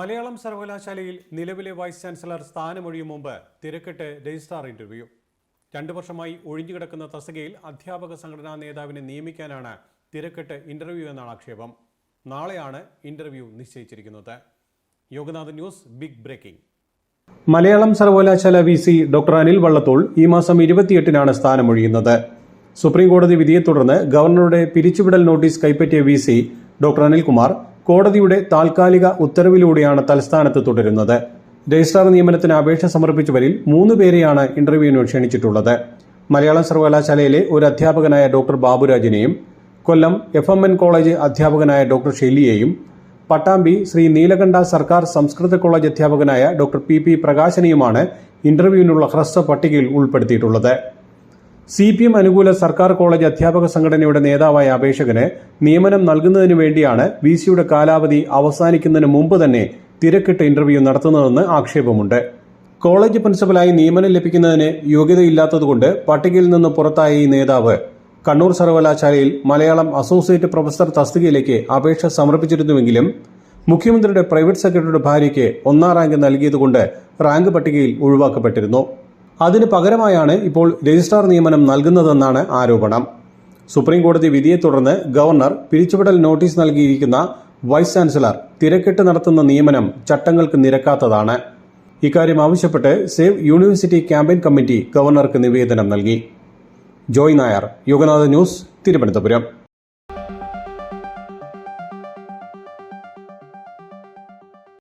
മലയാളം സർവകലാശാലയിൽ നിലവിലെ vice chancellor സ്ഥാനമൊഴിയും മുമ്പ് തിരക്കിട്ട് രജിസ്ട്രാർ ഇന്റർവ്യൂ. രണ്ടു വർഷമായി ഒഴിഞ്ഞുകിടക്കുന്ന തസ്തികയിൽ അധ്യാപക സംഘടനാ നേതാവിനെ നിയമിക്കാനാണ് തിരക്കിട്ട് ഇന്റർവ്യൂ എന്നാണ് ആക്ഷേപം. നാളെയാണ് interview നിശ്ചയിച്ചിരിക്കുന്നത്. Yoganath news big breaking. Malayalam സർവകലാശാല V C doctor Anil Vallathol ഈ മാസം ഇരുപത്തിയെട്ടിനാണ് സ്ഥാനമൊഴിയുന്നത്. സുപ്രീംകോടതി വിധിയെ തുടർന്ന് ഗവർണറുടെ പിരിച്ചുവിടൽ നോട്ടീസ് കൈപ്പറ്റിയ വി സി ഡോക്ടർ അനിൽകുമാർ കോടതിയുടെ താൽക്കാലിക ഉത്തരവിലൂടെയാണ് തലസ്ഥാനത്ത് തുടരുന്നത്. രജിസ്ട്രാർ നിയമനത്തിന് അപേക്ഷ സമർപ്പിച്ചവരിൽ മൂന്ന് പേരെയാണ് ഇന്റർവ്യൂവിന് ക്ഷണിച്ചിട്ടുള്ളത്. മലയാളം സർവകലാശാലയിലെ ഒരു അധ്യാപകനായ doctor ബാബുരാജിനെയും Kollam F M N college അധ്യാപകനായ ഡോക്ടർ ഷെല്ലിയെയും പട്ടാമ്പി ശ്രീ നീലകണ്ഠ സർക്കാർ സംസ്കൃത കോളേജ് അധ്യാപകനായ ഡോക്ടർ പി പി പ്രകാശനെയുമാണ് ഇന്റർവ്യൂവിനുള്ള ഹ്രസ്വ പട്ടികയിൽ ഉൾപ്പെടുത്തിയിട്ടുള്ളത്. സി പി എം അനുകൂല സർക്കാർ കോളേജ് അധ്യാപക സംഘടനയുടെ നേതാവായ അപേക്ഷകന് നിയമനം നൽകുന്നതിനു വേണ്ടിയാണ് വി സിയുടെ കാലാവധി അവസാനിക്കുന്നതിന് മുമ്പ് തന്നെ തിരക്കിട്ട് ഇന്റർവ്യൂ നടത്തുന്നതെന്ന് ആക്ഷേപമുണ്ട്. കോളേജ് പ്രിൻസിപ്പലായി നിയമനം ലഭിക്കുന്നതിന് യോഗ്യതയില്ലാത്തതുകൊണ്ട് പട്ടികയിൽ നിന്ന് പുറത്തായ ഈ നേതാവ് കണ്ണൂർ സർവകലാശാലയിൽ മലയാളം അസോസിയേറ്റ് പ്രൊഫസർ തസ്തികയിലേക്ക് അപേക്ഷ സമർപ്പിച്ചിരുന്നുവെങ്കിലും മുഖ്യമന്ത്രിയുടെ പ്രൈവറ്റ് സെക്രട്ടറിയുടെ ഭാര്യയ്ക്ക് ഒന്നാം റാങ്ക് നൽകിയതുകൊണ്ട് റാങ്ക് പട്ടികയിൽ ഒഴിവാക്കപ്പെട്ടിരുന്നു. അതിന് പകരമായാണ് ഇപ്പോൾ രജിസ്ട്രാർ നിയമനം നൽകുന്നതെന്നാണ് ആരോപണം. സുപ്രീം കോടതി വിധിയെ തുടർന്ന് ഗവർണർ പിരിച്ചുവിടൽ നോട്ടീസ് നൽകിയിരിക്കുന്ന വൈസ് ചാൻസലർ തിരക്കിട്ട് നടത്തുന്ന നിയമനം ചട്ടങ്ങൾക്ക് നിരക്കാത്തതാണ്. ഇക്കാര്യം ആവശ്യപ്പെട്ട് സേവ് യൂണിവേഴ്സിറ്റി ക്യാമ്പയിൻ കമ്മിറ്റി ഗവർണർക്ക് നിവേദനം നൽകി. ജോയ് നായർ യുഗനാഥ ന്യൂസ് തിരുവനന്തപുരം.